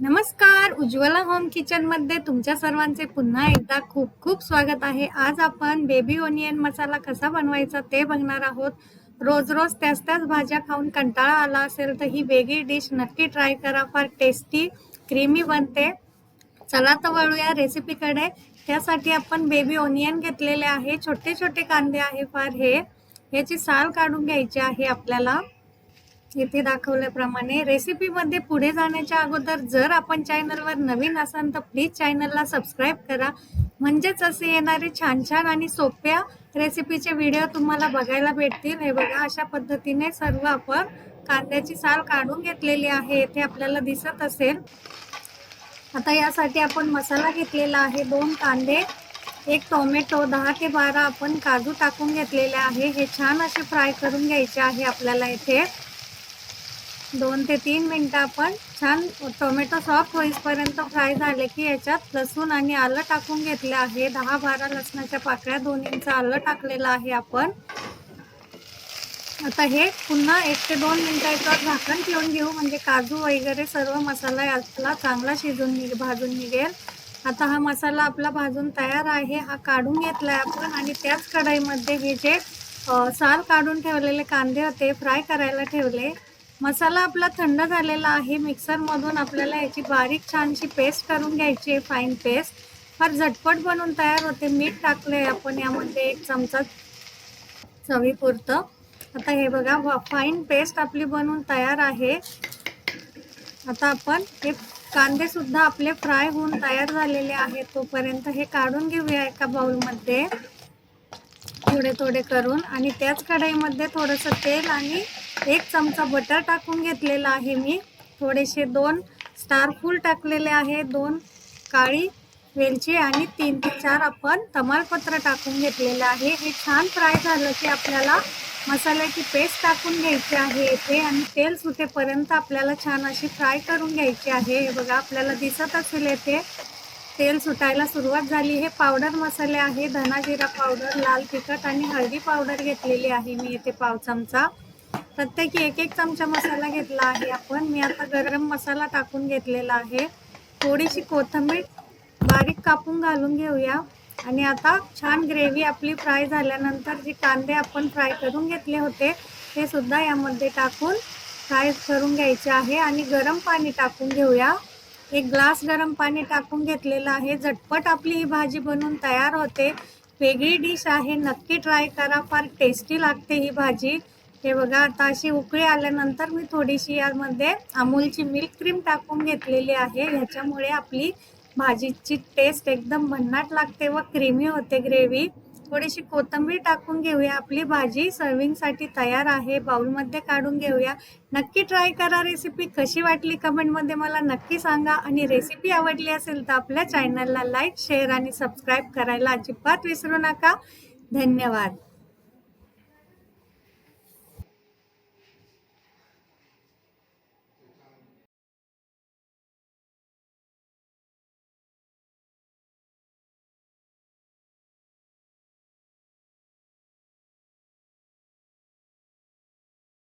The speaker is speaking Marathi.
नमस्कार उज्ज्वला होम किचनमध्ये तुमच्या सर्वांचे पुन्हा एकदा खूप खूप स्वागत आहे. आज आपण बेबी ओनियन मसाला कसा बनवायचा ते बघणार आहोत. रोज रोज त्याच त्याच भाज्या खाऊन कंटाळा आला असेल तर ही वेगळी डिश नक्की ट्राय करा. फार टेस्टी क्रीमी बनते. चला तर वळूया रेसिपीकडे त्यासाठी आपण बेबी ओनियन घेतलेले आहे. छोटे छोटे कांदे आहे फार हे. याची साल काढून घ्यायची आहे आपल्याला. इथे दाखवल्याप्रमाणे रेसिपीमध्ये पुढे जाण्याच्या अगोदर जर आपण चॅनलवर नवीन असाल तर प्लीज चॅनलला सबस्क्राईब करा. म्हणजेच असे येणारे छान छान आणि सोप्या रेसिपीचे व्हिडिओ तुम्हाला बघायला भेटतील. हे बघा अशा पद्धतीने सर्व आपण कांद्याची साल काढून घेतलेली आहे. इथे आपल्याला दिसत असेल. आता यासाठी आपण मसाला घेतलेला आहे. दोन कांदे एक टोमॅटो दहा ते बारा आपण काजू टाकून घेतलेले आहे. हे छान असे फ्राय करून घ्यायचे आहे आपल्याला इथे. दोन ते तीन मिनटं आपण छान टोमॅटो सॉफ्ट होईपर्यंत फ्राय झाले की याच्यात लसूण आणि आलं टाकून घेतलं आहे. दहा बारा लसणाच्या पाकळ्या दोन इंच आलं टाकलेलं आहे आपण. आता हे पुन्हा एक ते दोन मिनटं याच्यावर झाकण ठेवून घेऊ. म्हणजे काजू वगैरे सर्व मसाला यातला चांगला शिजून निघ भाजून निघेल. आता हा मसाला आपला भाजून तयार आहे. हा काढून घेतला आहे आपण आणि त्याच कढईमध्ये हे जे साल काढून ठेवलेले कांदे होते फ्राय करायला ठेवले. मसाला आपला थंड झालेला आहे. मिक्सरमधून आपल्याला याची बारीक छानशी पेस्ट करून घ्यायची आहे. फाईन पेस्ट फार झटपट बनवून तयार होते. मीठ टाकले आपण यामध्ये एक चमचा चवीपुरतं. आता हे बघा फाईन पेस्ट आपली बनवून तयार आहे. आता आपण हे कांदेसुद्धा आपले फ्राय होऊन तयार झालेले आहेत. तोपर्यंत हे काढून घेऊया एका बाउलमध्ये थोडे थोडे करून आणि त्याच कढईमध्ये थोडंसं तेल आणि एक चमचा बटर टाकून घेतलेला आहे मी. थोडेसे दोन स्टार फूल टाकलेले आहे. दोन काळी वेलची आणि तीन ते चार आपण तमालपत्र टाकून घेतलेलं आहे. हे छान फ्राय झालं की आपल्याला मसाल्याची पेस्ट टाकून घ्यायची आहे येथे आणि तेल सुटेपर्यंत आपल्याला छान अशी फ्राय करून घ्यायची आहे. हे बघा आपल्याला दिसत असेल येथे तेल सुटायला सुरुवात झाली. हे पावडर मसाले आहे. धना जिरा पावडर लाल तिखट आणि हळदी पावडर घेतलेली आहे मी येथे पाव चमचा. प्रत्येकी एक एक चमचा मसाला घेतला आहे आपण. मी आता गरम मसाला टाकून घेतलेला आहे. थोडीशी कोथिंबीर बारीक कापून घालून घेऊया. आणि आता छान ग्रेव्ही आपली फ्राय झाल्यानंतर जे कांदे आपण फ्राय करून घेतले होते ते सुद्धा यामध्ये टाकून फ्राय करून घ्यायचे आहे. आणि गरम पाणी टाकून घेऊया. एक ग्लास गरम पाणी टाकून घेतलेलं आहे. झटपट आपली ही भाजी बनवून तयार होते. वेगळी डिश आहे. नक्की ट्राय करा. फार टेस्टी लागते ही भाजी. हे बघा आता अशी उकळी आल्यानंतर मी थोडीशी यामध्ये अमूलची मिल्क क्रीम टाकून घेतलेली आहे. ह्याच्यामुळे आपली भाजीची टेस्ट एकदम भन्नाट लागते व क्रीमी होते ग्रेव्ही थोडीशी कोथिंबीर टाकून घेऊया. आपली भाजी सर्विंगसाठी तयार आहे. बाउलमध्ये काढून घेऊया. नक्की ट्राय करा रेसिपी कशी वाटली कमेंटमध्ये मला नक्की सांगा. आणि रेसिपी आवडली असेल तर आपल्या चॅनलला लाईक शेअर आणि सबस्क्राईब करायला अजिबात विसरू नका. धन्यवाद.